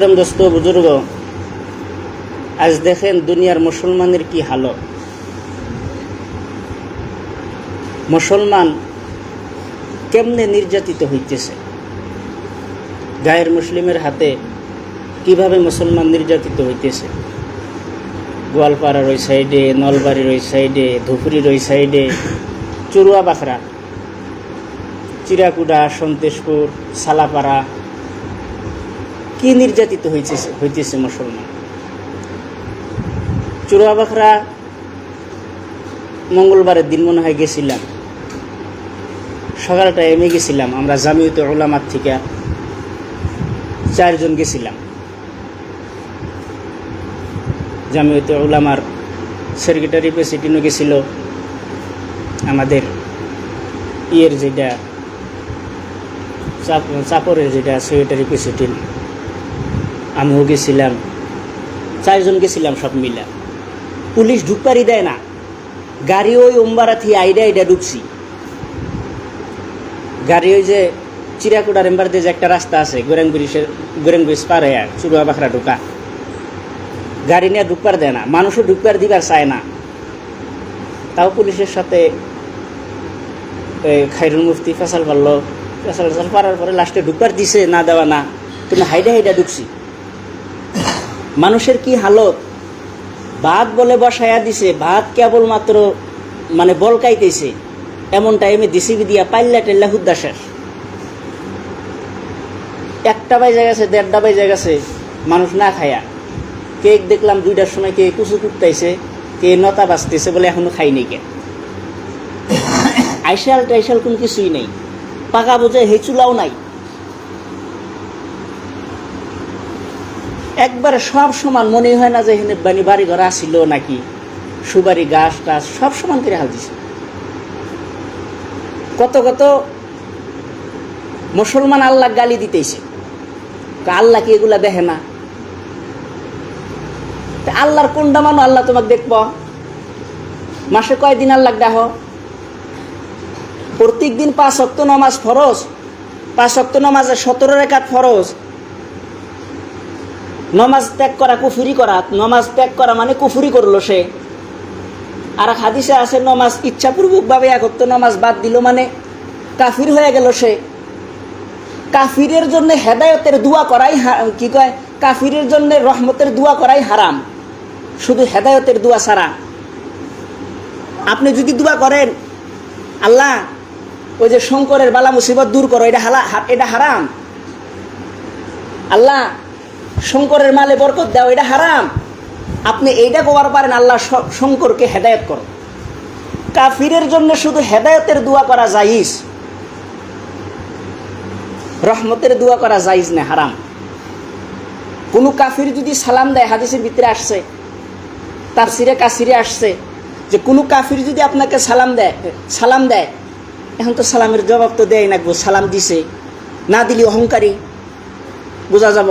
দোস্ত, বুজুর্গ, আজ দেখেন দুনিয়ার মুসলমানের কি হালত। মুসলমান কেমনে নির্যাতিত হইতেছে? গায়ের মুসলিমের হাতে কীভাবে মুসলমান নির্যাতিত হইতেছে? গোয়ালপাড়ার ওই সাইডে, নলবাড়ির ওই সাইডে ধুপুরির ওই সাইডে, চুরুয়া বাখরা চিরাকুডা, সন্তেশপুর, সালাপাড়া কি নির্যাতিত হইতেছে হইতেছে মুসলমান? চুরুয়া বাখরা মঙ্গলবারের দিন মনে হয় গেছিলাম। সকালটা এমে গেছিলাম। আমরা জামিউতে ওলামার থেকে চারজন গেছিলাম। জামিউতে ওলামার সেক্রেটারি প্রেসিডেন্টও গেছিল। আমাদের ইয়ের যেটা চাপ চাপরের যেটা সেক্রেটারি প্রেসিডেন্ট আমিও গেছিলাম চারজন গেছিলাম সব মিলা। পুলিশ ঢুকপারি দেয় না। গাড়ি ওই ওম্বারাথি আইডা আইডা ঢুকছি। গাড়ি ওই যে চিরাকুড়ার এম্বার দিয়ে যে একটা রাস্তা আছে, গোরেং ব্রিজের, গোরেং ব্রিজ পার হয়ে চুরুয়া বাখরা ঢুকা। গাড়ি নিয়ে ঢুকবার দেয় না, মানুষও ঢুকবার দিবার চায় না। তাও পুলিশের সাথে খাইরুল মুফতি ফেসাল পারল ফেসাল ফেসাল পারার পরে লাস্টে ঢুকবার দিছে, না দেওয়া না। কিন্তু হাইডা হাইডা ঢুকছি। মানুষের কি হালত? ভাত বলে বসায়া দিছে, ভাত কেবলমাত্র মানে বলকাইতেছে। এমন টাইমে ডিসিবি দিয়া পাল্লা টেল্লা হুদ্দা শেষ। একটা বাজে গেছে, দেড়টা বাজে গেছে, মানুষ না খায়া। কেক দেখলাম দুইটার সময় কে কুচু কুটতাইছে, কে নতা বাজতেছে বলে এখনও খাইনি কে। আইসাল টাইসাল কোন কিছুই নেই। পাকা বোঝে, হেচুলাও নাই। একবারে সব সমান মনে হয় না যে এখানে বানি বাড়ি ঘর আসিল নাকি। সুবারি গাছ টাছ সব সমান করে হাল দিছে। কত কত মুসলমান আল্লাহ গালি দিতেছে। আল্লাহ কি এগুলা দেখে না? আল্লাহর কোনটা মানো আল্লাহ তোমাকে দেখব? মাসে কয়দিন আল্লাহ দেহ প্রত্যেক দিন পাঁচ অক্ত নমাজ ফরজ, পাঁচ অক্ত নমাজে সতেরো রেখাত ফরজ। নমাজ ত্যাগ করা কুফুরি করা, নমাজ ত্যাগ করা মানে কুফুরি করল সে। আর হাদিসে আছে, নমাজ ইচ্ছাপূর্বক ভাবে একত্র নমাজ বাদ দিল মানে কাফির হয়ে গেল সে। কাফিরের জন্য হেদায়তের দোয়া করাই কি কয়? কাফিরের জন্য রহমতের দোয়া করাই হারাম। শুধু হেদায়তের দোয়া ছাড়া। আপনি যদি দোয়া করেন, আল্লাহ, ওই যে শঙ্করের বালা মুসিবত দূর করো, এটা হালা এটা হারাম। আল্লাহ শঙ্করের মালে বরকত দাও, এটা হারাম। আপনি এইটা কোয়ার পারেন, আল্লাহ শঙ্করকে হেদায়ত করো কাফিরের জন্য শুধু হেদায়তের দোয়া করা জাইজ রহমতের দোয়া করা জাইজ না, হারাম। কোনো কাফির যদি সালাম দেয়, হাদিসের ভিতরে আসছে তার সিরে কাসিরে আসছে, যে কোনো কাফির যদি আপনাকে সালাম দেয় সালাম দেয়, এখন তো সালামের জবাব তো দেয় না সালাম দিছে, না দিলে অহংকারী, বোঝা যাব?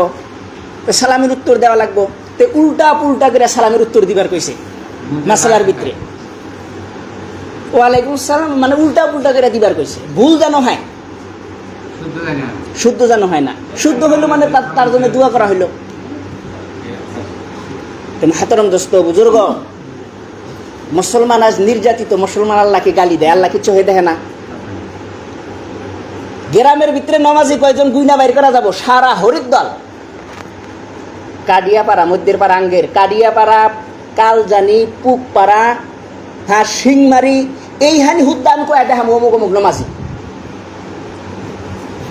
তো সালামের উত্তর দেওয়া লাগবো। তো উল্টা পুল্টা করে সালামের উত্তর দিবার কইছে মাসালার ভিতরে। ওয়ালাইকুম সালাম মানে উল্টা পুল্টা করে দিবার কইছে। ভুল যেন হয়। শুদ্ধ জানি না। শুদ্ধ যেন হয় না। শুদ্ধ হইল মানে তার জন্য দোয়া করা হইল। হাতরম দোস্ত বুজুর্গ মুসলমান আজ নির্যাতিত মুসলমান আল্লাহকে গালি দেয় আল্লাহ কিছু হয়ে দেখে না। গ্রামের ভিতরে নমাজি কয়জন গুইনা বাইর করা যাব? সারা হরিদ্দল কাডিয়াপাড়া মধ্যের পাড়া আঙ্গের কাডিয়াপাড়া কালজানি, পুকপাড়া হ্যাঁ সিংমারি এই হানি হুদ্দান কয়া দেখা অমুক অমুক নমাজি।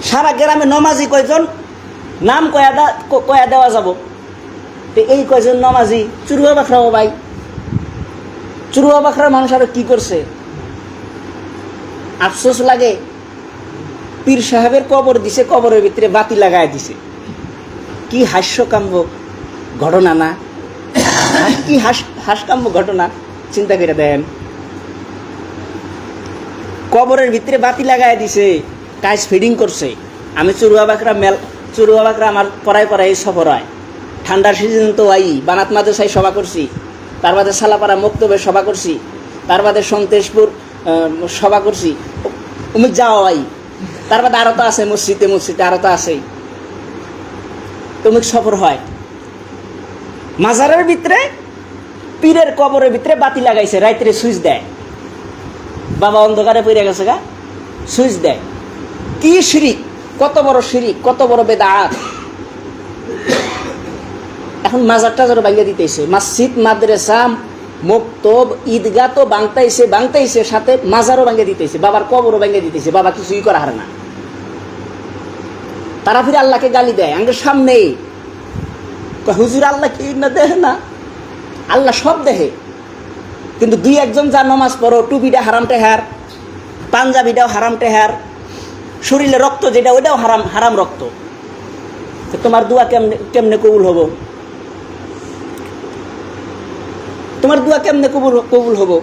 সারা গ্রামে নমাজি কয়জন? নাম কয়া দা কয়া দেওয়া যাব? তো এই কয়জন নমাজি? চুরুয়া বাখরাও ভাই। চুরুয়া বাখরার মানুষ আরও কি করছে? আফসোস লাগে। পীর সাহেবের কবর দিছে, কবরের ভিতরে বাতি লাগায় দিছে। কি হাস্যকাম্য ঘটনা না। কি হাস হাসকাম্য ঘটনা, চিন্তা করে দেন। কবরের ভিতরে বাতি লাগাই দিছে কাজ ফিডিং করছে। আমি চুরুয়া বাকরা মেল, চুরুয়া বাকরা আমার পড়ায় পড়ায় সফর হয়। ঠান্ডার সিজন তো আই, বানাত মাদ্রাসায় সভা করছি। তার বাদে সালাপাড়া মক্তবে সভা করছি। তার বাদে সন্তেশপুর সভা করছি। তুমি যাও আই। তার বাদে আরও তো আছে মসজিদে মসজিদে আরও তো আছে তমিক সফর হয়। মাজারের ভিতরে, পীরের কবরের ভিতরে বাতি লাগাইছে, রাত্রে সুইচ দেয়। বাবা অন্ধকারে পড়ে গেছে গা, সুইচ দেয়। কি শিরিক, কত বড় শিরিক, কত বড় বেদাত। এখন মাজার টাজার ভাঙিয়ে দিতেছে। মসজিদ, মাদ্রাসা, মুক্তব ঈদগা তো বাংতাইছে বাংতাইছে সাথে মাজারও ভাঙিয়ে দিতেছে, বাবার কবরও ভাঙিয়ে দিতেছে, বাবা কিছুই করা হারে না। তারা ফিরে আল্লাহকে গালি দেয় আমাদের সামনেই হুজুর, আল্লাহ কি না দেহে না? আল্লাহ সব দেহে। কিন্তু দুই একজন যা নমাজ পড়ো, টুপিটা হারাম টেহার, পাঞ্জাবিটাও হারাম টেহার, শরীরে রক্ত যেটা, ওইটাও হারাম হারাম রক্ত। তোমার দোয়া কেমনে কেমনে কবুল হব? তোমার দোয়া কেমনে কবুল কবুল হব?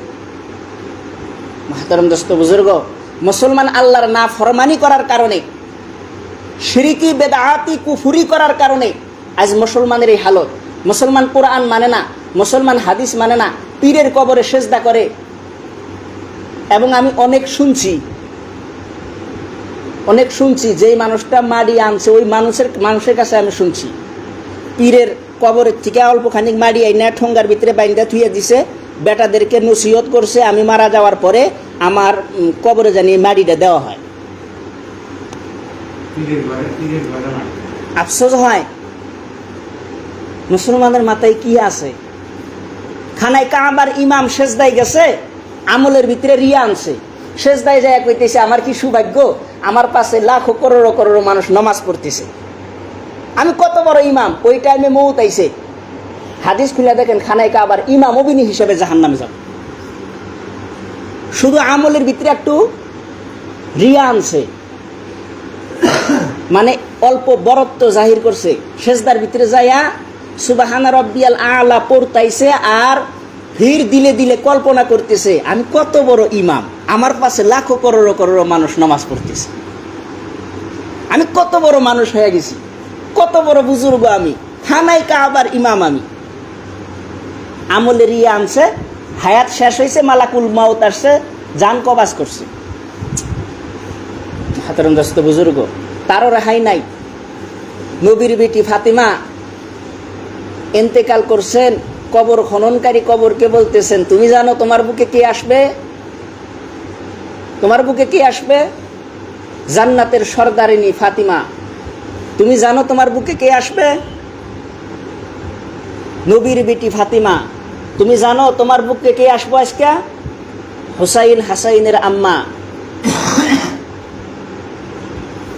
মাহতারম দোস্ত বুজুর্গ, মুসলমান আল্লাহর না ফরমানি করার কারণে শিরিকি বেদাহাতি কুফুরি করার কারণে আজ মুসলমানের এই হালত। মুসলমান কোরআন মানে না মুসলমান হাদিস মানে না পীরের কবরে সেজদা করে। এবং আমি অনেক শুনছি অনেক শুনছি যেই মানুষটা মাড়ি আনছে ওই মানুষের মানুষের কাছে আমি শুনছি। পীরের কবরের থেকে অল্প খানিক মাড়ি আইনা ঠোঙ্গার ভিতরে বাইন্দা থুয়ে দিছে বেটাদেরকে নসিহত করছে আমি মারা যাওয়ার পরে আমার কবরে জানিয়ে মাড়িটা দেওয়া হয়। আফসোস হয়। মুসলমানের মাথায় কি আছে? খানায় কাবার ইমাম শেষদায় গেছে, আমলের ভিতরে রিয়া আনছে। শেষদায় যায় কইতেছে, আমার কি সৌভাগ্য? আমার পাশে লাখো করোড়ো করোড়ো মানুষ নমাজ পড়তেছে। আমি কত বড় ইমাম? ওই টাইমে মৌত আইছে। হাদিস খুলে দেখেন, খানায় কাবার ইমাম অবিনী হিসেবে জাহান নামে যাবে। শুধু আমলের ভিতরে একটু রিয়া আনছে। মানে অল্প বরত্ব জাহির করছে। সেজদার ভিতরে যাইয়া সুবাহানা রব্বিয়াল আলা পড়তাইছে আর ভিড় দিলে দিলে কল্পনা করতেছে, আমি কত বড় ইমাম, আমার পাশে লাখো করোড়ো করোড়ো মানুষ নামাজ পড়তেছে। আমি কত বড় মানুষ হয়ে গেছি, কত বড় বুজুর্গ আমি, থানায় কাবার ইমাম আমি। আমলের ইয়ে আনছে, হায়াত শেষ হয়েছে, মালাকুল মাউত আসছে জান কবাস করছে। হাতেরম দস্ত বুজুর্গ, তারও রেহাই নাই। নবীর বেটি ফাতিমা এন্তেকাল করছেন, কবর খননকারী কবরকে বলতেছেন, তুমি জানো তোমার বুকে কে আসবে? তোমার বুকে কে আসবে? জান্নাতের সর্দারিনী ফাতিমা। তুমি জানো তোমার বুকে কে আসবে? নবীর বেটি ফাতিমা। তুমি জানো তোমার বুকে কে আসব আজকে? হুসাইন হাসাইনের আম্মা।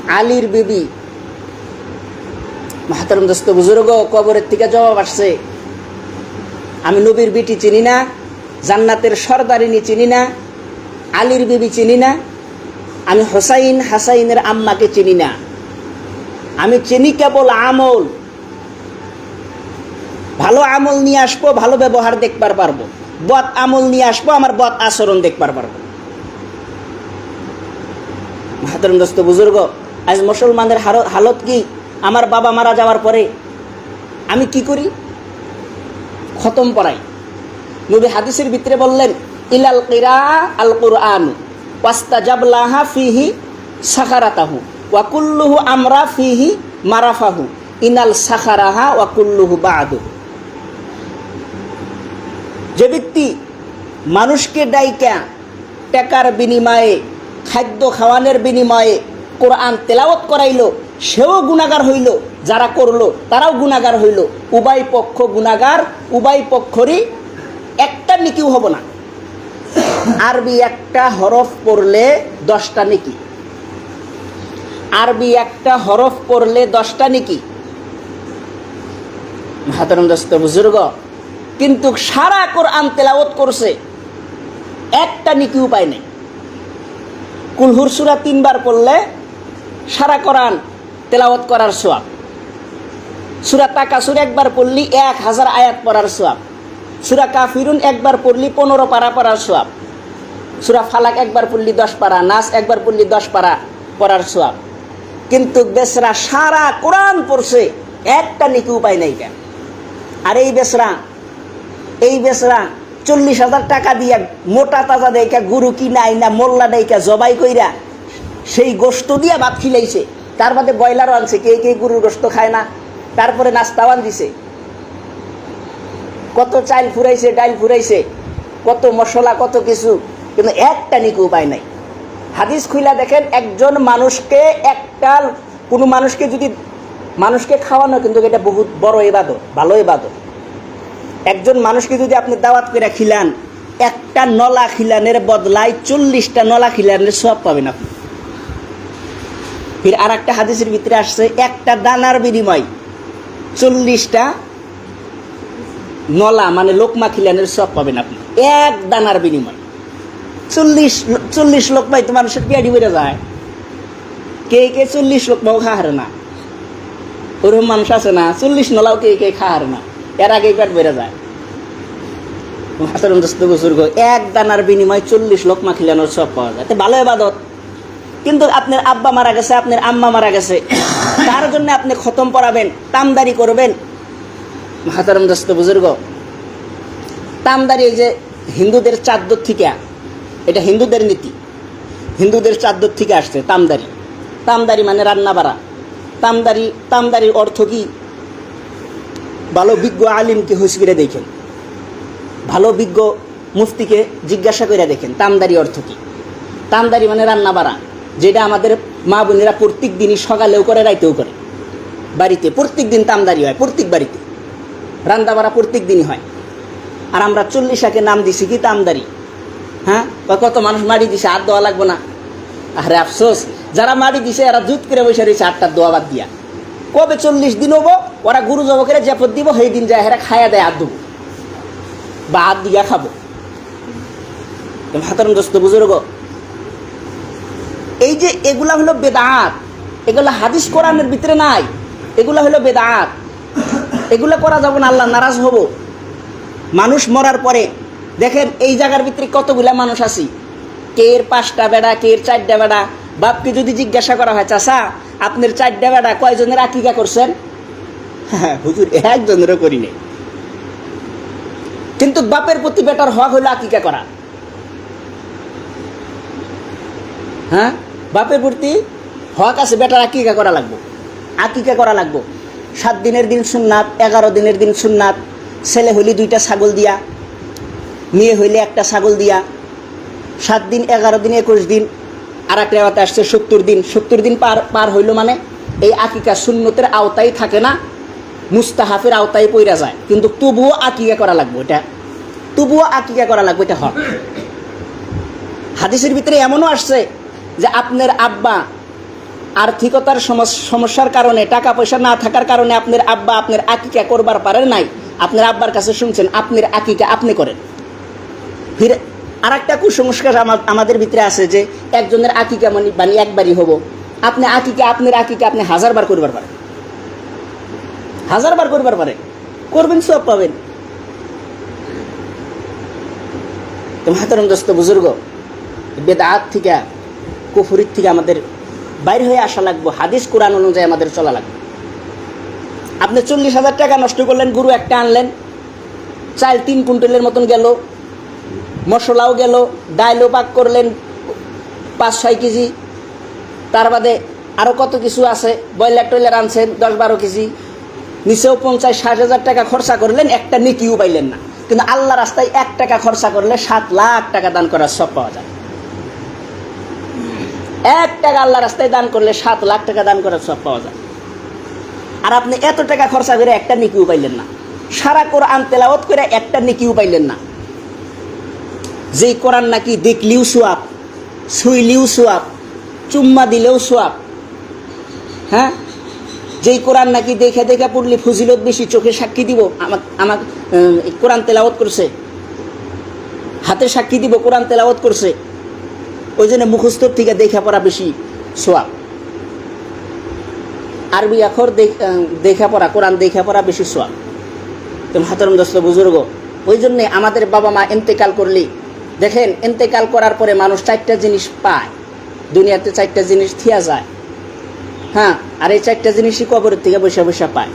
আলীর বিবি। মাহাতারম দোস্ত, বুজুর্গ, কবরের থেকে জবাব আসছে। আমি নবীর বিটি চিনি না, জান্নাতের সর্দারিনী চিনি না, আলীর বিবি চিনি না, আমি হোসাইন হাসাইনের আম্মাকে চিনি না। আমি চিনি কেবল আমল। ভালো আমল নিয়ে আসব, ভালো ব্যবহার দেখবার পারব। বদ আমল নিয়ে আসব, আমার বদ আচরণ দেখবার পারব। মাহাতরম দোস্ত, বুজুর্গ, আজ মুসলমানদের হার- হালত কি? আমার বাবা মারা যাওয়ার পরে আমি কি করি? খতম পড়াই। নবী হাদিসের ভিতরে বললেন, ইলাল কিরা আল কুরআন ওয়াস্তা জাবলাহা ফিহি সাখারাতাহু ওয়াকুল্লুহু আমরা ফিহি মারাফাহু, ইনাল সাখারাহা ওয়াকুল্লুহু বাদু। যে ব্যক্তি মানুষকে ডাইকা টাকার বিনিময়ে, খাদ্য খাওয়ানোর বিনিময়ে কোরআন তেলাওয়াত করাইলো সেও গুণাগার হইল, যারা করল, তারাও গুণাগার হইল। উভয় পক্ষ গুণাগার, উভয় পক্ষরই একটা নিকিও হব না। আরবি একটা হরফ পড়লে দশটা নিকি আরবি একটা হরফ পড়লে দশটা নিকি মাহাতরম দোস্ত, বুজুর্গ, কিন্তু সারা কোরআন তেলাওয়াত করছে, একটা নিকি উপায় নেই। কুলহুর সুরা তিনবার পড়লে সারা কোরআন তেলাওয়াত করার সোয়াব। সুরা তাকাসুর একবার পড়লি এক হাজার আয়াত পড়ার সোয়াব। সুরা কাফিরুন একবার পড়লি পনেরো পারা পড়ার সোয়াব। সুরা ফালাক একবার পড়লি দশ পারা, নাস একবার পড়লি দশ পারা পড়ার সোয়াব। কিন্তু বেসরা সারা কোরআন পড়ছে, একটা নিকি উপায় নেই কেন? আর এই বেসরা এই বেসরা চল্লিশ হাজার টাকা দিয়া মোটা তাজা দেয়কা গুরু কিনা আইনা মোল্লা দেয়কা জবাই কইরা সেই গোস্ত দিয়া ভাত খিলাইছে। তার বাদে ব্রয়লারও আনছে, কে কে গরুর গোস্ত খায় না। তারপরে নাস্তাওয়ান দিছে কত চাইল ফুরাইছে ডাইল ফুরাইছে, কত মশলা, কত কিছু, কিন্তু একটা নিকু উপায় নাই। হাদিস খুইলা দেখেন, একজন মানুষকে, একটা কোনো মানুষকে যদি মানুষকে খাওয়ানো, কিন্তু এটা বহুত বড় এবাদত ভালো এবাদত একজন মানুষকে যদি আপনি দাওয়াত করে খিলান, একটা নলা খিলানের বদলায় চল্লিশটা নলা খিলানের সব পাবেন আপনি। ফির আর একটা হাদিসের ভিতরে আসছে, একটা দানার বিনিময় চল্লিশটা নলা মানে লোকমা খিলানের সব পাবেন আপনি। এক দানার বিনিময়। চল্লিশ চল্লিশ লোকমাই তো মানুষের পেয়াডি বেড়ে যায়। কে কে চল্লিশ লোকমাও খাহারে না। ওরকম মানুষ আছে না, চল্লিশ নলাও কে কে খাহারে না। এর আগেই পেট বেড়ে যায়। দোস্ত এক দানার বিনিময় চল্লিশ লোকমা খিলানোর সব পাওয়া যায়। তো ভালো এবাদত কিন্তু আপনার আব্বা মারা গেছে, আপনার আম্মা মারা গেছে। তার জন্য আপনি খতম পড়াবেন তামদারি করবেন। হাতারম দোস্ত, বুজুর্গ তামদারি এই যে হিন্দুদের চাদ্দর থেকে, এটা হিন্দুদের নীতি। হিন্দুদের চাদ্দর থেকে আসছে তামদারি তামদারি মানে রান্না বাড়া। তামদারি তামদারির অর্থ কি? ভালো বিজ্ঞ আলিমকে হুসগিরে দেখেন। ভালো বিজ্ঞ মুফতিকে জিজ্ঞাসা করে দেখেন তামদারি অর্থ কি? তামদারি মানে রান্না বাড়া। যেটা আমাদের মা বোনেরা প্রত্যেক দিনই সকালেও করে রাইতেও করে। বাড়িতে প্রত্যেক দিন তামদারি হয়, প্রত্যেক বাড়িতে। রান্না বাড়া প্রত্যেক দিনই হয়। আর আমরা চল্লিশ আকে নাম দিছি কি তামদারি। হ্যাঁ? বা কত মানুষ মারি দিছে, আর দেওয়া লাগবো না। আরে আফসোস, যারা মারি দিছে, এরা জুত করে বসে রয়েছে আটটার দোয়া বাদ দিয়া। কবে চল্লিশ দিন হব? ওরা গুরু জবকের জেপত দিব, সেই দিন যায় হেরা খায়া দেয়, আর দেবো। বা হাত দিয়া খাব। হাতারম দোস্ত, বুজুর্গ এই যে এগুলা হলো বেদাত, এগুলা হাদিস কোরআনের ভিতরে নাই, এগুলা হলো বেদাত। এগুলা করা যাবে না, আল্লাহ নারাজ হব। মানুষ মরার পরে, দেখেন এই জায়গার ভিতরে কতগুলা মানুষ আছি। কে এর পাঁচটা বেড়া কে এর চারটা বেড়া, বাপকে যদি জিজ্ঞাসা করা হয় চাষা আপনার চারটা বেড়া কয়জনের আকিকা করছেন? হ্যাঁ হুজুর, একজনেরও করি নেই। কিন্তু বাপের প্রতি বেটার হক হলো আকিকা করা। হ্যাঁ? বাপের প্রতি হক আছে, বেটার আকিকা করা লাগবো। আকিকা করা লাগবো। সাত দিনের দিন সুন্নাত, এগারো দিনের দিন সুন্নাত। ছেলে হইলে দুইটা ছাগল দিয়া, মেয়ে হইলে একটা ছাগল দিয়া। সাত দিন, এগারো দিন, একুশ দিন আর একটা রেওয়াতে আসছে, সত্তর দিন। সত্তর দিন পার পার হইল মানে এই আকিকা সুন্নতের আওতায় থাকে না, মুস্তাহাফের আওতায় পইরা যায়। কিন্তু তবুও আকিকা করা লাগবে এটা। তবুও আকিকা করা লাগবে এটা হক। হাদিসের ভিতরে এমনও আসছে যে আপনার আব্বা আর্থিকতার সমস- সমস্যার কারণে টাকা পয়সা না থাকার কারণে আপনার আব্বা আপনার আকিকা করবার পারেন নাই। আপনার আব্বার কাছে শুনছেন, আপনার আকিকা আপনি করেন। ফিরে আর একটা কুসংস্কার আমা- আমাদের ভিতরে আছে যে একজনের আকিকা মানে মানে একবারই হব। আপনি আকিকা, আপনার আকিকা আপনি হাজার বার করবার পারেন। হাজার বার করবার পারেন। করবেন, সব পাবেন। তো দোস্ত, বুজুর্গ, বেদাত থেকে কুফুরির থেকে আমাদের বাইর হয়ে আসা লাগবো। হাদিস, কোরআন অনুযায়ী আমাদের চলা লাগবে। আপনি চল্লিশ হাজার টাকা নষ্ট করলেন, গুরু একটা আনলেন, চাল তিন কুইন্টালের মতন গেল, মশলাও গেল, ডাইলও পাক করলেন পাঁচ, ছয় কেজি। তার বাদে আরও কত কিছু আছে? ব্রয়লার টয়লার আনছেন, দশ, বারো কেজি। নিচেও পঞ্চাশ, ষাট হাজার টাকা খরচা করলেন, একটা নিকিও পাইলেন না। কিন্তু আল্লাহ রাস্তায় এক টাকা খরচা করলে সাত লাখ টাকা দান করার সব পাওয়া যায়। এক টাকা আল্লাহ রাস্তায় দান করলে সাত লাখ টাকা দান করার সব পাওয়া যায়। আর আপনি এত টাকা খরচা করে একটা নিকিও পাইলেন না। সারা কোরআন তেলাওয়াত করে একটা নিকিও পাইলেন না। যেই কোরআন নাকি দেখলিও সোয়াব শুইলিও সোয়াব চুম্মা দিলেও সোয়াব হ্যাঁ? যেই কোরআন নাকি দেখে দেখে পড়লি ফজিলত বেশি চোখে সাক্ষী দিব উম, এই কোরআন তেলাওয়াত করছে। হাতে সাক্ষী দিব কোরআন তেলাওয়াত করছে। ওই জন্য মুখস্থ থেকে দেখা পড়া বেশি সোয়াব। আরবি আখর দেখ- পড়া, কোরআন দেখা পড়া বেশি সোয়াব। তো হাতরম দোস্ত বুজুর্গ। ওই জন্যে আমাদের বাবা মা এন্তেকাল করলি, দেখেন এন্তেকাল করার পরে মানুষ চারটা জিনিস পায়। দুনিয়াতে চারটা জিনিস থিয়া যায়। হ্যাঁ আর এই চারটা জিনিসই কবরের থেকে বসে বসে পায়।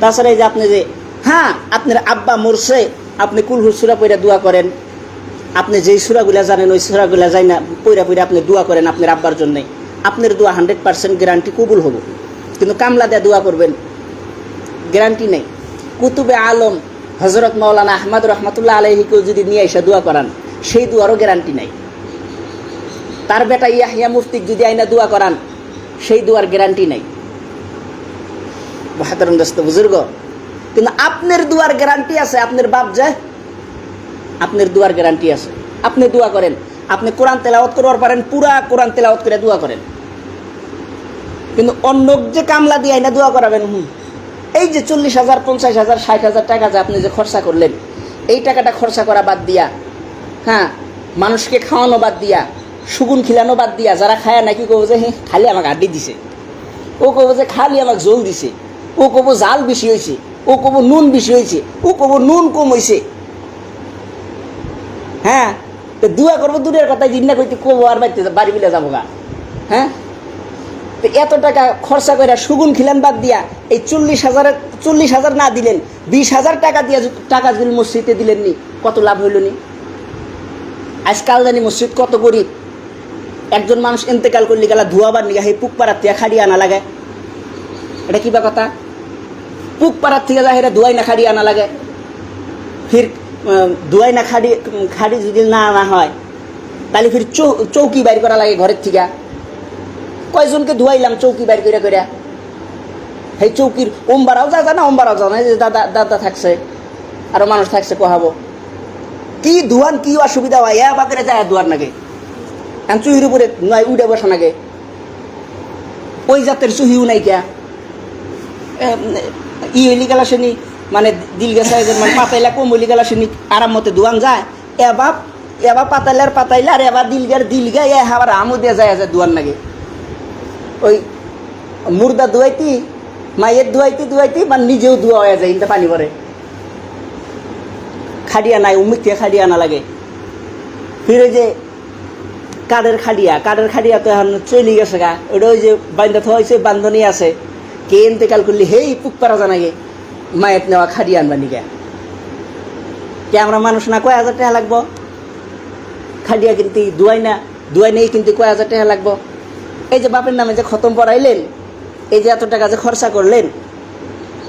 তাছাড়া এই যে আপনি যে হ্যাঁ আপনার আব্বা মরছে, আপনি কুলহুর সুরা পইরা দোয়া করেন। আপনি যেই সুরাগুলা জানেন, ওই সুরাগুলা যাই না, পইরা পইরা আপনি দোয়া করেন আপনার আব্বার জন্যে। আপনার দোয়া হান্ড্রেড পার্সেন্ট গ্যারান্টি কবুল হব। কিন্তু কামলা দেয়া দোয়া করবেন গ্যারান্টি নেই। কুতুবে আলম হজরত মাওলানা আহমদ রহমতুল্লাহ আলহিকেও যদি নিয়ে এসে দোয়া করান, সেই দোয়ারও গ্যারান্টি নাই। তার বেটা ইয়াহিয়া মুফতিক যদি আইনা দোয়া করান, সেই দোয়ার গ্যারান্টি নাই। বাহাদুর দোস্ত, বুজুর্গ, কিন্তু আপনার দুয়ার গ্যারান্টি আছে, আপনার বাপ যায় আপনার দুয়ার গ্যারান্টি আছে। আপনি দোয়া করেন। আপনি কোরআন তেলাওয়াত করবার পারেন, পুরা কোরআন তেলাওয়াত করে দোয়া করেন। কিন্তু অন্য যে কামলা দিয়ে না দোয়া করাবেন, হুম। এই যে চল্লিশ হাজার, পঞ্চাশ হাজার, ষাট হাজার টাকা যে আপনি যে খরচা করলেন, এই টাকাটা খরচা করা বাদ দিয়া হ্যাঁ মানুষকে খাওয়ানো বাদ দিয়া, সুগুন খিলানো বাদ দিয়া, যারা খায় নাকি কব যে হ্যাঁ খালি আমাকে আড্ডি দিছে। ও কব যে, খালি আমাকে জল দিছে। ও কব জাল বেশি হয়েছে ও কব নুন বেশি হয়েছে ও কব নুন কম হয়েছে হ্যাঁ? তো দুয়া করব দূরের কথা জিন্না করতে কবো আর বাড়িতে বাড়ি বিলে যাব গা। হ্যাঁ? তো এত টাকা খরচা করে সুগুন খিলেন বাদ দিয়া এই চল্লিশ হাজারের, চল্লিশ হাজার না দিলেন, বিশ হাজার টাকা দিয়া টাকা যদি মসজিদে দিলেন নি কত লাভ হইল নি? আজকাল জানি মসজিদ কত গরিব। একজন মানুষ ইন্তেকাল করলে গেলা ধোয়াবার নিগা সেই পুক পাড়ার থেকে খাড়ি আনা লাগে। এটা কিবা কথা? পুক পাড়ার থেকে যা সেটা ধোয়াই না খাড়ি আনা লাগে। ফির ধোয়াই না খাড়ি খাড়ি যদি না আনা হয়, তাহলে ফির চৌকি বাইর করা লাগে ঘরের থেকে। কয়জনকে ধুয়াইলাম চৌকি বাইর করে করে সেই চৌকির ওমবারাও যা না ওমবারাও যা না যে দাদা দাদা থাকছে আরও মানুষ থাকছে কহাবো কি ধুয়ান কি অসুবিধা হয় এ বাকেরে যায় ধোয়ার নাগে। এখন চুহির উপরে নয় উঠে বসা নাগে। ওই জাতের চুহিও নাই ই হইলি গেলা শুনি মানে দিল গেছে মানে পাতাইলা কম হইলি গেলা শুনি আরাম মতে ধোয়ান যায়। এবার এবার পাতাইলার পাতাইলা আর এবার দিলগার দিলগা এ আবার আমও দিয়ে যায় আছে ধোয়ার নাগে। ওই মুর্দা ধুয়াইতি মায়ের ধুয়াইতি ধুয়াইতি মানে নিজেও ধোয়া হয়ে যায় পানি ভরে। খাডিয়া নাই উমিক খাডিয়া না লাগে। ফিরে যে কাঠের খাডিয়া কাঠের খাডিয়া তো এখন চলে গেছে গা। ওটা ওই যে বান্ধা থা হয়েছে বান্ধনী আছে। কে কাল করলি, হেই পুক পারা জানাগে। মায়ের নেওয়া খাডিয়া আনবা নিগা কে আমরা মানুষ না, কয় হাজার টাকা লাগবো? খাডিয়া কিনতে দুয়াই না, দুয়াই নেই কিন্তু কয় হাজার টাকা লাগবো? এই যে বাপের নামে যে খতম পড়াইলেন, এই যে এত টাকা যে খরচা করলেন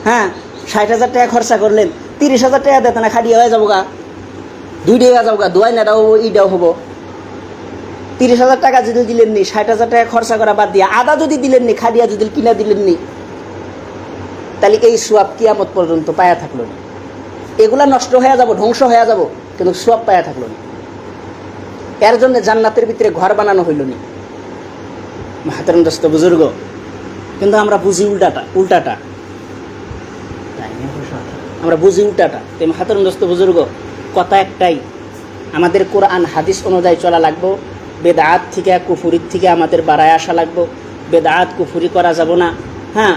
হ্যাঁ ষাট হাজার টাকা খরচা করলেন, তিরিশ হাজার টাকা দেতে না খাটিয়ে হয়ে যাব গা? দুই টাকা যাব গা, দুয়াই নাটাও ইটাও হব। তিরিশ হাজার টাকা যদি দিলেন নি, ষাট হাজার টাকা খরচা করা বাদ দিয়ে, আদা যদি দিলেন নি যদি কিনা দিলেন নি তাহলে এই সোয়াব কিয়ামত পর্যন্ত পায়া থাকল না। এগুলা নষ্ট হয়ে যাব, ধ্বংস হয়ে যাব, কিন্তু সোয়াব পায়া থাকল না। এর জন্য জান্নাতের ভিতরে ঘর বানানো হইল না। মাহাতারম দোস্ত, বুজুর্গ, কিন্তু আমরা বুঝি উল্টাটা উল্টাটা। আমরা বুঝি উল্টাটা। তো মাহাতারম দোস্ত, বুজুর্গ, কথা একটাই। আমাদের কোরআন, হাদিস অনুযায়ী চলা লাগবো। বেদাত থেকে, কুফুরির থেকে আমাদের বাড়ায় আসা লাগবো। বেদাত কুফুরি করা যাব না। হ্যাঁ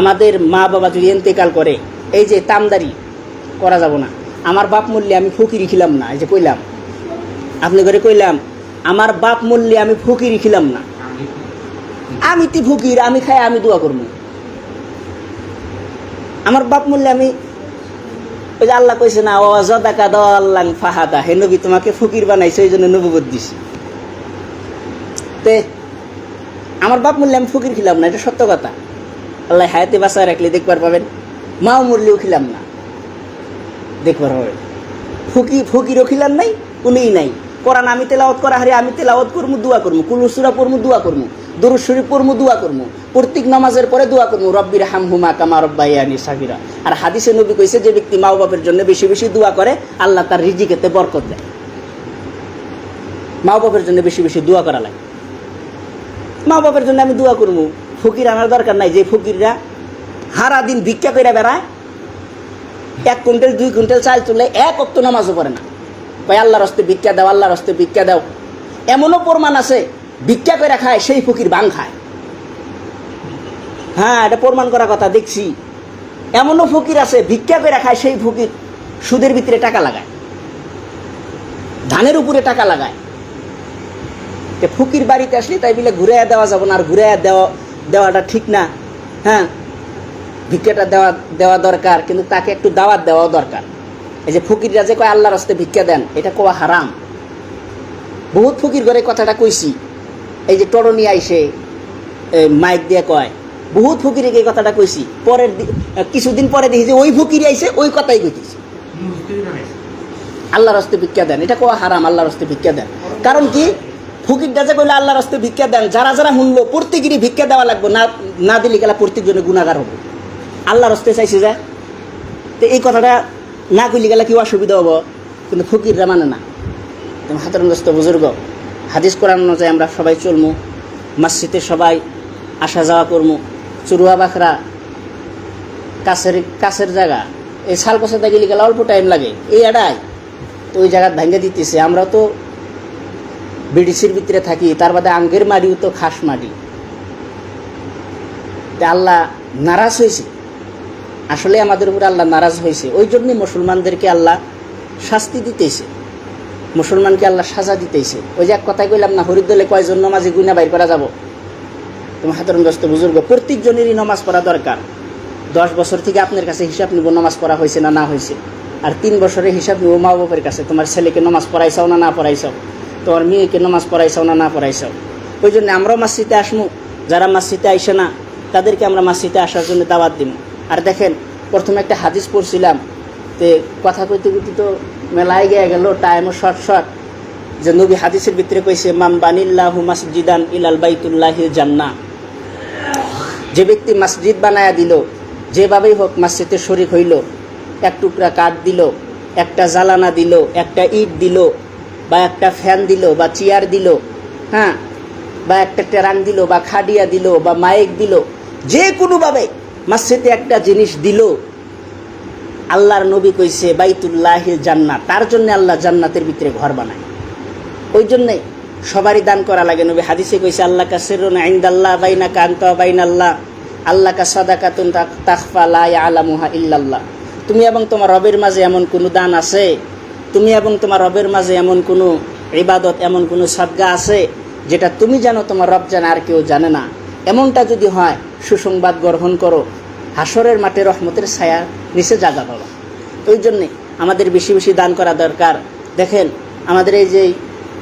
আমাদের মা বাবা যদি এন্তেকাল করে, এই যে তামদারি করা যাব না। আমার বাপ মূল্যে আমি ফকিরি খিলাম না, এই যে কইলাম। আপনি করে কইলাম, আমার বাপ মূল্যে আমি ফকিরি খিলাম না। আমি তি ফকির, আমি খাই, আমি দোয়া করব। আমার বাপ মূল্যে আমি, ওই যে আল্লাহ কইছে না অজাদাকা দল্লাং ফাহাদা। হে নবী, তোমাকে ফকির বানাইছে ওই জন্য নবুবত দিছি। তে, আমার বাপ মূল্যে আমি ফকির খিলাম না, এটা সত্য কথা। আল্লাহ হায়াতে বাঁচায় রাখলে দেখবার পাবেন, মাও মূল্যেও খিলাম না। দেখবার পাবেন ফকি, ফকিরও খিলাম নাই, উনিই নাই। কোরআন আমি তেলাওয়াত করা, হারে আমি তেলাওয়াত করমু, দোয়া করমু কুলুসুরা পড়মু, দোয়া করমু দরুদ শরীফ পড়মু, দোয়া করমু, প্রত্যেক নামাজের পরে দোয়া করমু রব্বির হামহুমা কামা রব্বাইয়ানি সাবিরা আর হাদিসে নবী কইছে, যে ব্যক্তি মা বাপের জন্য বেশি বেশি দোয়া করে, আল্লাহ তার রিজিকেতে বরকত দেয়। মা বাপের জন্য বেশি বেশি দোয়া করা লাগে। মা বাপের জন্য আমি দোয়া করব ফকির আনার দরকার নাই, যে ফকিররা হারা দিন ভিক্ষা করে বেড়ায়, এক কুইন্টাল, দুই কুইন্টাল চাল তুলে এক অক্ত নামাজও পড়ে না। কয়, আল্লাহর হস্তে ভিক্ষা দাও, আল্লাহর হস্তে ভিক্ষা দাও। এমনও প্রমাণ আছে, ভিক্ষা করে খায়, সেই ফকির বাং খায়। হ্যাঁ এটা প্রমাণ করা কথা, দেখছি। এমনও ফকির আছে, ভিক্ষা করে খায়, সেই ফকির সুদের ভিতরে টাকা লাগায়। ধানের উপরে টাকা লাগায়। ফকির বাড়িতে আসলে তাই বলে ঘুরে দেওয়া যাবে না, আর ঘুরে দেওয়া দেওয়াটা ঠিক না হ্যাঁ? ভিক্ষাটা দেওয়া দেওয়া দরকার কিন্তু তাকে একটু দাওয়াত দেওয়া দরকার। এই যে ফকিররা যে কয় আল্লাহর হস্তে ভিক্ষা দেন এটা কোয়া হারাম। বহুত ফকির ঘরে কথাটা কইছি। এই যে টরনি আইসে এই মাইক দিয়ে কয় বহুত ফকিরে এই কথাটা কইছি। পরের কিছুদিন পরে দেখি যে ওই ফকির আইছে ওই কথাই কইতেছি। আল্লাহর হস্তে ভিক্ষা দেন এটা কোয়া হারাম আল্লাহর হস্তে ভিক্ষা দেন। কারণ কি? ফকির দাজে কইলে আল্লাহর হস্তে ভিক্ষা দেন, যারা যারা শুনলো, প্রত্যেকেরই ভিক্ষা দেওয়া লাগবে, না না দিলে গেলে প্রত্যেকজনে গুণাগার হবে। আল্লাহর হস্তে চাইছে যে। তো এই কথাটা না কইলে গেলে কি অসুবিধা হব? কিন্তু ফকিররা মানে না। হাতের দোস্ত, বুজুর্গ, হাদিস কোরআন অনুযায়ী আমরা সবাই চলমু, মসজিদে সবাই আসা যাওয়া করমু চুরুয়া বাখরা কাছের কাছের জায়গা, এই শাল কষাতে গেলে গেলে অল্প টাইম লাগে। এই এড়াই তো ওই জায়গা ভাঙ্গে দিতেছে। আমরা তো বিডিসির ভিতরে থাকি, তার বাদে আঙ্গের মাটিও তো খাস মাটি তা আল্লাহ নারাজ হয়েছে। আসলে আমাদের উপরে আল্লাহ নারাজ হয়েছে। ওই জন্যই মুসলমানদেরকে আল্লাহ শাস্তি দিতেছে। মুসলমানকে আল্লাহ সাজা দিতেছে। ওই যে এক কথাই কইলাম না হরিদলে কয়জন নমাজে গুইনা বাইর করা যাব? তোমার হাতের দোস্ত, বুজুর্গ প্রত্যেকজনেরই নমাজ পড়া দরকার। দশ বছর থেকে আপনার কাছে হিসাব নিব নমাজ পড়া হয়েছে না না হয়েছে। আর তিন বছরের হিসাব নিব মা বাবার কাছে। তোমার ছেলেকে নমাজ পড়াইছাও না না পড়াইছাও? তোমার মেয়েকে নমাজ পড়াইছাও না না পড়াইছাও? ওই জন্য আমরাও মাসিতে আসমু। যারা মাসিতে আইসে না, তাদেরকে আমরা মাসিতে আসার জন্য দাওয়াত দিব আর দেখেন, প্রথমে একটা হাদিস পড়ছিলাম তে কথা কইতে কইতে তো মেলায় গিয়ে গেল টাইমও শর্ট শর্ট যে নবী হাদিসের ভিতরে কইছে মাম বানিল্লাহু মাসজিদান ইলাল বাইতুল্লাহি জান্না যে ব্যক্তি মসজিদ বানায়া দিল, যেভাবেই হোক মসজিদে শরিক হইল, এক টুকরা কাঠ দিল, একটা জ্বালানা দিল, একটা ইট দিল বা একটা ফ্যান দিল, বা চেয়ার দিল হ্যাঁ? বা একটা টেরাং দিল, বা খাডিয়া দিল, বা মাইক দিল, যে কোনোভাবে মসজিদে একটা জিনিস দিল, আল্লাহর নবী কইছে বাইতুল্লাহ জান্নাত। তার জন্য আল্লাহ জান্নাতের ভিতরে ঘর বানায়। ওই জন্যে সবারই দান করা লাগে। নবী হাদিসে কইছে আল্লাহ কা সিরুন ইনদাল্লাহ বাইনা কান্ত বাইন আল্লাহ কা সাদাকাতুন তাক- তাখফা লা ইয়ালামুহা ইল্লাল্লাহ। তুমি এবং তোমার রবের মাঝে এমন কোনো দান আছে? তুমি এবং তোমার রবের মাঝে এমন কোনো ইবাদত এমন কোনো সদ্গা আছে যেটা তুমি জানো তোমার রব জানে আর কেউ জানে না? এমনটা যদি হয় সুসংবাদ গ্রহণ করো হাসরের মাঠে রহমতের ছায়া নিচে জাগা পাবা। ওই জন্যে আমাদের বেশি বেশি দান করা দরকার। দেখেন আমাদের এই যে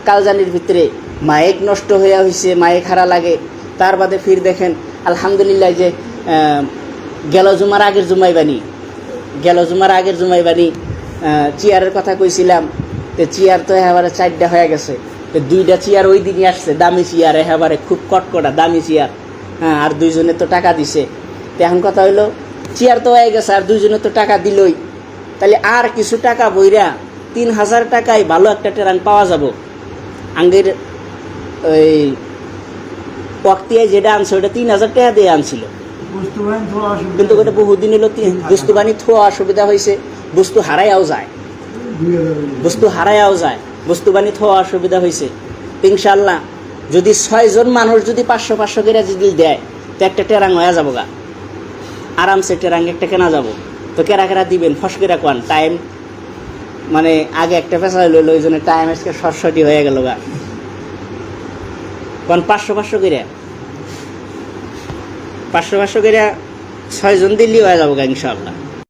কালজানির ভিতরে মায়েক নষ্ট হয়ে হয়েছে মায়েক হারা লাগে তার বাদে ফির দেখেন আলহামদুলিল্লাহ যে গেল জুমার আগের জুমাই বানি গেল জুমার আগের জুমাই বানি আহ, চেয়ারের কথা কইছিলাম তো চেয়ার তো একেবারে চারটা হয়ে গেছে। তো দুইটা চেয়ার ওই দিনই আসছে দামি চেয়ার একেবারে খুব কটকটা দামি চেয়ার। হ্যাঁ আর দুইজনে তো টাকা দিছে। তো এখন কথা হইল চেয়ার তো হয়ে গেছে আর দুইজনে তো টাকা দিলই। তাহলে আর কিছু টাকা বইরা তিন হাজার টাকায় ভালো একটা ট্রেন পাওয়া যাব? আঙ্গের ওই পক্তিয়ায় যেটা আনছে ওটা তিন হাজার টাকা দিয়ে আনছিল। কিন্তু ওটা বহুদিন হলো তিন- বস্তু বানি থোয়া অসুবিধা হয়েছে বস্তু হারাইয়াও যায়। বস্তু হারাইয়াও যায়। বস্তু বানি থোয়া অসুবিধা হয়েছে ইনশাল্লাহ যদি ছয়জন মানুষ যদি পাঁচশো পাঁচশো করে যদি দেয়, তো একটা টেরাং হয়ে যাব গা আরামসে টেরাং একটা কেনা যাব। তো কেরা কেরা দিবেন? ফস করে কোয়ান। টাইম মানে আগে একটা পেশা হইল ওই জন্য টাইম আজকে শর্টশটি হয়ে গেল গা কোন পাঁচশো পাঁচশো করে। পাঁচশো পাঁচশো করে ছয়জন দিল্লি হয়ে যাব গা ইনশাল্লাহ